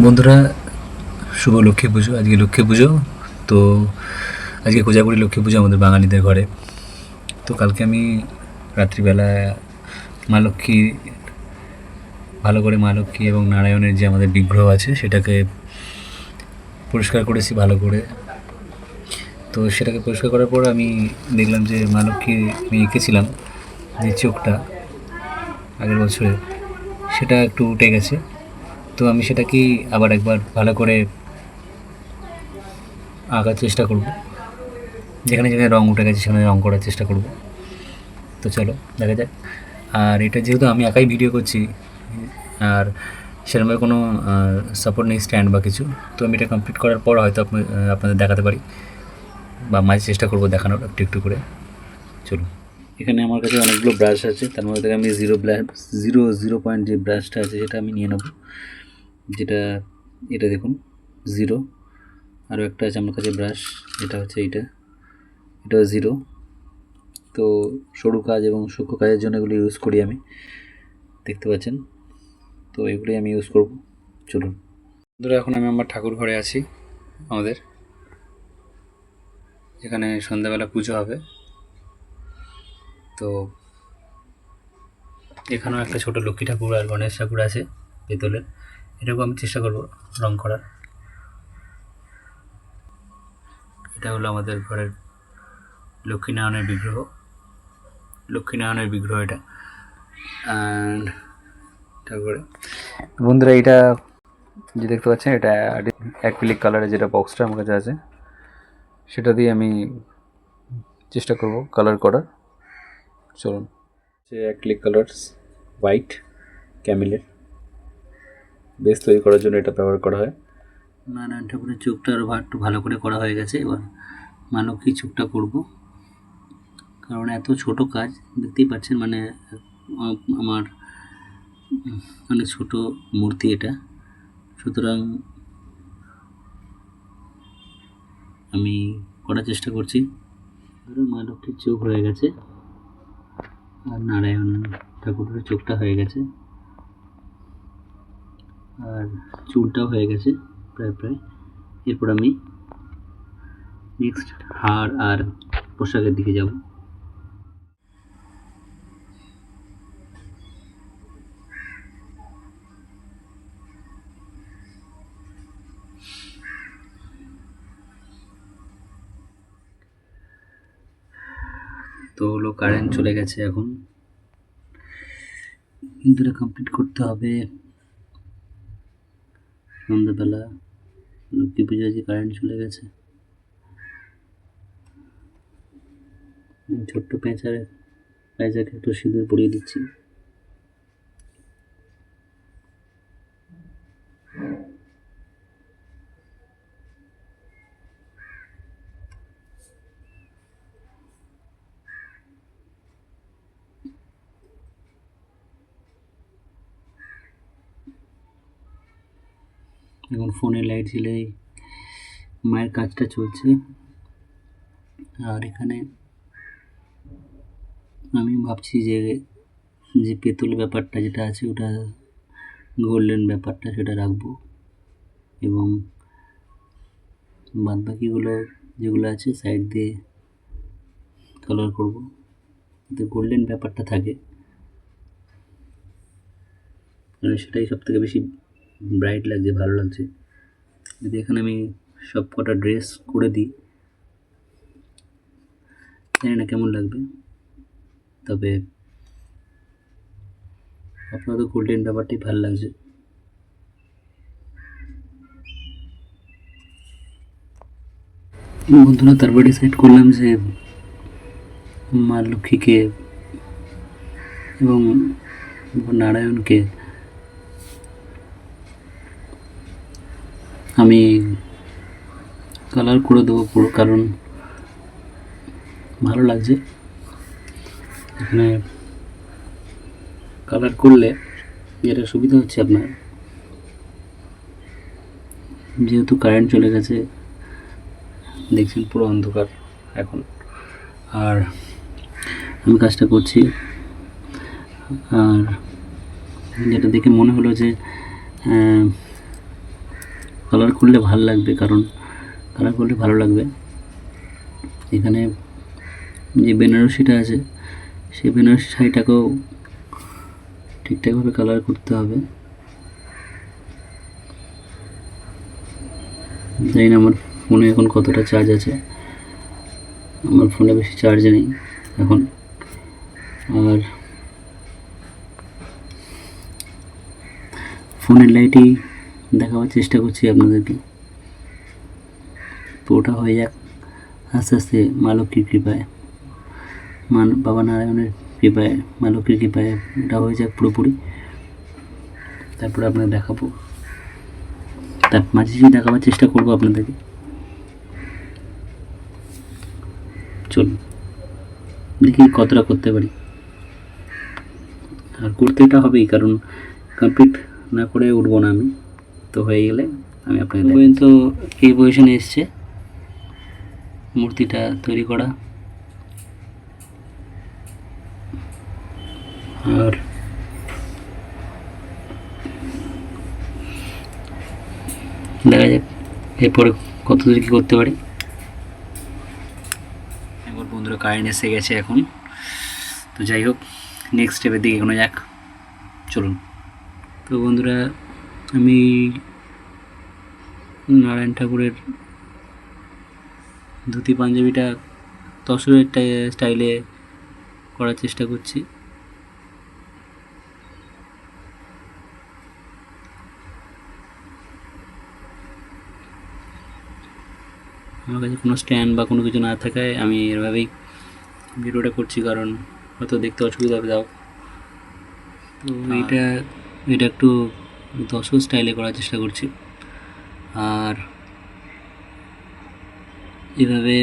বন্ধুরা, শুভ লক্ষ্মী পুজো, আজকে লক্ষ্মী পুজো। তো আজকে কোজাগুড়ি লক্ষ্মী পুজো আমাদের বাঙালিদের ঘরে। তো কালকে আমি রাত্রিবেলা মা লক্ষ্মী, ভালো করে মা লক্ষ্মী এবং নারায়ণের যে আমাদের বিগ্রহ আছে, সেটাকে পরিষ্কার করেছি ভালো করে। তো সেটাকে পরিষ্কার করার পর আমি দেখলাম যে মা লক্ষ্মী, আমি এঁকেছিলাম যে চোখটা আগের বছরে, সেটা একটু উঠে গেছে। তো আমি সেটাকেই আবার একবার ভালো করে আঁকার চেষ্টা করব। যেখানে যেখানে রঙ উঠে গেছে সেখানে রঙ করার চেষ্টা করব। তো চলো, দেখা যাক। আর এটা যেহেতু আমি একাই ভিডিও করছি, আর সেরকমভাবে কোনো সাপোর্ট নেই স্ট্যান্ড বা কিছু, তো আমি এটা কমপ্লিট করার পর হয়তো আপনা- আপনাদের দেখাতে পারি বা মাঝে চেষ্টা করব দেখানোর একটু একটু করে। চলুন। এখানে আমার কাছে অনেকগুলো ব্রাশ আছে, তার মধ্যে থেকে আমি zero brush zero zero point যে ব্রাশটা আছে সেটা আমি নিয়ে নেব। যেটা, এটা দেখুন জিরো আরও একটা আছে আমার কাছে ব্রাশ এটা হচ্ছে এইটা। এটাও জিরো তো সরু কাজ এবং সূক্ষ্ম কাজের জন্য এগুলো ইউজ করি আমি। দেখতে পাচ্ছেন? তো এগুলোই আমি ইউজ করব। চলুন। ধরো এখন আমি আমার ঠাকুর ঘরে আছি, আমাদের। এখানে সন্ধ্যাবেলা পুজো হবে। তো এখানেও একটা ছোট লক্ষ্মী ঠাকুর আর গণেশ ঠাকুর আছে পেতলের এটাকেও আমি চেষ্টা করব রং করার। এটা হলো আমাদের ঘরের লক্ষ্মীনারায়ণের বিগ্রহ। লক্ষ্মীনারায়ণের বিগ্রহ এটা। অ্যান্ড তারপরে বন্ধুরা এটা যে দেখতে পাচ্ছেন এটা অ্যাক্রিলিক কালারের যেটা বক্সটা আমার কাছে আছে সেটা দিয়ে আমি চেষ্টা করব কালার করার। চলুন। যে অ্যাক্রিলিক কালার্স হোয়াইট ক্যামিলের বেস তৈরি করার জন্য এটা ব্যবহার করা হয়। নারায়ণ ঠাকুরের চোখটা আরও একটু ভালো করে করা হয়ে গেছে, এবার মানবী চোখটা করব কারণ এত ছোট কাজ, দেখতেই পাচ্ছেন মানে আমার অনেক ছোট মূর্তি এটা। সুতরাং আমি করার চেষ্টা করছি। মা লক্ষ্মীর চোখ হয়ে গেছে, আর নারায়ণ ঠাকুরের চোখটা হয়ে গেছে। আর চুলটাও হয়ে গেছে প্রায় প্রায়। এরপর আমি নেক্সট হাড় আর পোশাকের দিকে যাব। তো হলো কারেন্ট চলে গেছে এখন। কিন্তু কমপ্লিট করতে হবে সন্ধ্যাবেলা লক্ষ্মী পুজোয় যে কারেন্ট চলে গেছে। ছোট্ট পেঁচারে পেঁচাকে একটু সিঁদুর পরিয়ে দিচ্ছি। এখন ফোনে লাইট জ্বলেই মায়ের কাজটা চলছে। আর এখানে আমি ভাবছি যে যে পেতল ব্যাপারটা যেটা আছে, ওটা গোল্ডেন ব্যাপারটা সেটা রাখব। এবং বাদ বাকিগুলো যেগুলো আছে সাইড দিয়ে কালার করব। যাতে গোল্ডেন ব্যাপারটা থাকে। সেটাই সব থেকে বেশি ব্রাইট লাগছে, ভালো লাগছে। যদি এখানে আমি সব কটা ড্রেস করে দিই, জানি না কেমন লাগবে। তবে আপনার তো গোল্ডেন ব্যাপারটাই ভালো লাগছে। বন্ধুরা, তারপর ডিসাইড করলাম যে মা লক্ষ্মীকে এবং নারায়ণকে আমি কালার করে দেবো পুরো, কারণ ভালো লাগছে। এখানে কালার করলে যেটা সুবিধা হচ্ছে আপনার। যেহেতু কারেন্ট চলে গেছে, দেখছেন পুরো অন্ধকার এখন। আর আমি কাজটা করছি। আর যেটা দেখে মনে হলো যে কালার করলে ভালো লাগবে, কারণ কালার করলে ভালো লাগবে। এখানে যে বেনারসিটা আছে, সেই বেনারসি শাড়িটাকেও ঠিকঠাকভাবে কালার করতে হবে। জানি না আমার ফোনে এখন কতটা চার্জ আছে। আমার ফোনে বেশি চার্জ নেই এখন। আর ফোনের লাইটেই দেখাবার চেষ্টা করছি আপনাদেরকে। ওটা হয়ে যাক। আস্তে আস্তে মা লক্ষ্মীর কৃপায়। মান, বাবা নারায়ণের কৃপায় মা লক্ষ্মীর কৃপায় ওটা হয়ে যাক পুরোপুরি। তারপরে আপনাদের দেখাবো। তার মাঝে দেখাবার চেষ্টা করব আপনাদেরকে। চলুন দেখি কতটা করতে পারি। আর করতে এটা হবেই, কারণ কমপ্লিট না করে উঠবো না আমি। তো হয়ে গেলে আমি আপনাকে পর্যন্ত এই পজিশনে এসছে। মূর্তিটা তৈরি করা। আর দেখা যাক এরপরে কত দূর কী করতে পারি। এবার বন্ধুরা কারেন্ট এসে গেছে এখন। তো যাই হোক নেক্সট স্টেপের দিকে এগোনো যাক। চলুন। তো বন্ধুরা আমি নারায়ণ ঠাকুরের ধুতি পাঞ্জাবিটা তসরের স্টাইলে করার চেষ্টা করছি। আমার কাছে কোনো স্ট্যান্ড বা কোনো কিছু না থাকায় আমি এভাবেই ভিডিওটা করছি কারণ হয়তো দেখতে অসুবিধা হবে যাও। তো এটা এটা একটু দশো স্টাইলে করার চেষ্টা করছি। আর এভাবে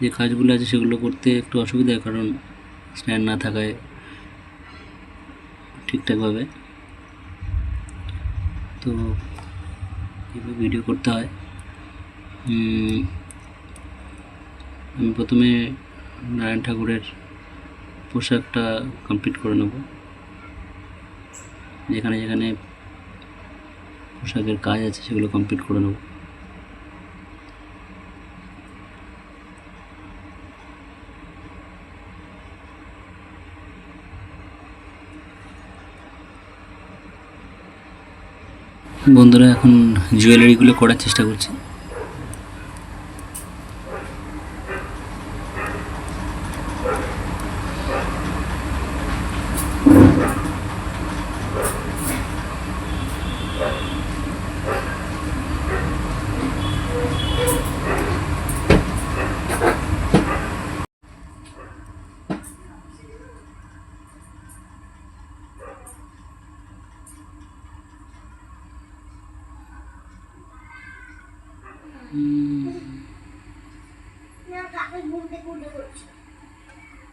যে কাজগুলো আছে সেগুলো করতে একটু অসুবিধা, কারণ স্ট্যান্ড না থাকায় ঠিকঠাকভাবে তো কীভাবে ভিডিও করতে হয়। আমি প্রথমে নারায়ণ ঠাকুরের পোশাকটা কমপ্লিট করে নেব। যেখানে যেখানে পোশাকের কাজ আছে সেগুলো কমপ্লিট করে নেব। বন্ধুরা, এখন জুয়েলারিগুলো করার চেষ্টা করছি।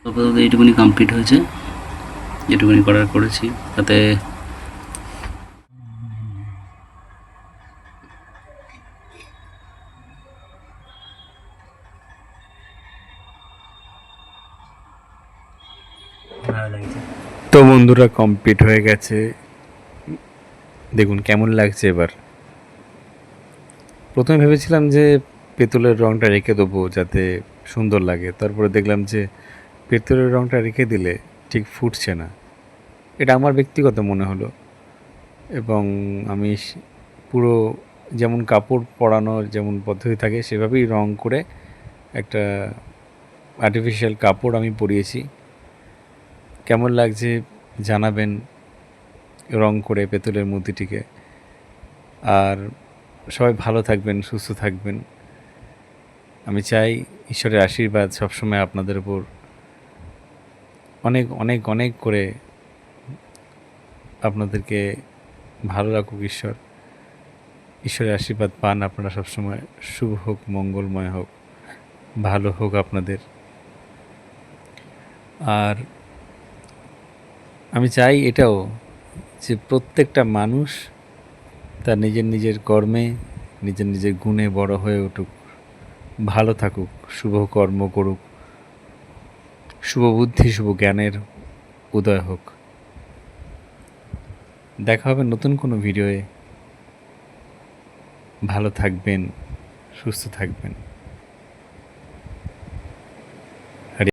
আপাতত এইটুকুনি কমপ্লিট হয়েছে। যেটুকুনি করার করেছি, তাতে তো বন্ধুরা কমপ্লিট হয়ে গেছে। দেখুন, কেমন লাগছে এবার। প্রথমে ভেবেছিলাম যে পেতলের রঙটা রেখে দেবো যাতে সুন্দর লাগে। তারপরে দেখলাম যে পেতলের রঙটা রেখে দিলে ঠিক ফুটছে না। এটা আমার ব্যক্তিগত মনে হলো। এবং আমি পুরো যেমন কাপড় পরানোর যেমন পদ্ধতি থাকে, সেভাবেই রং করে একটা আর্টিফিশিয়াল কাপড় আমি পরিয়েছি। কেমন লাগছে জানাবেন রং করে পেতলের মূর্তিটিকে। আর সবাই ভালো থাকবেন, সুস্থ থাকবেন। আমি চাই ঈশ্বরের আশীর্বাদ সবসময় আপনাদের উপর অনেক অনেক অনেক করে আপনাদেরকে ভালো রাখুক ঈশ্বর। ঈশ্বরের আশীর্বাদ পান আপনারা সবসময়। শুভ হোক, মঙ্গলময় হোক, ভালো হোক আপনাদের। আর আমি চাই এটাও যে প্রত্যেকটা মানুষ তার নিজের নিজের কর্মে, নিজের নিজের গুণে বড় হয়ে উঠুক। ভালো থাকুক, শুভ কর্ম করুক। শুভ বুদ্ধি, শুভ জ্ঞানের উদয় হোক। দেখা হবে নতুন কোনো ভিডিওয়ে। ভালো থাকবেন, সুস্থ থাকবেন।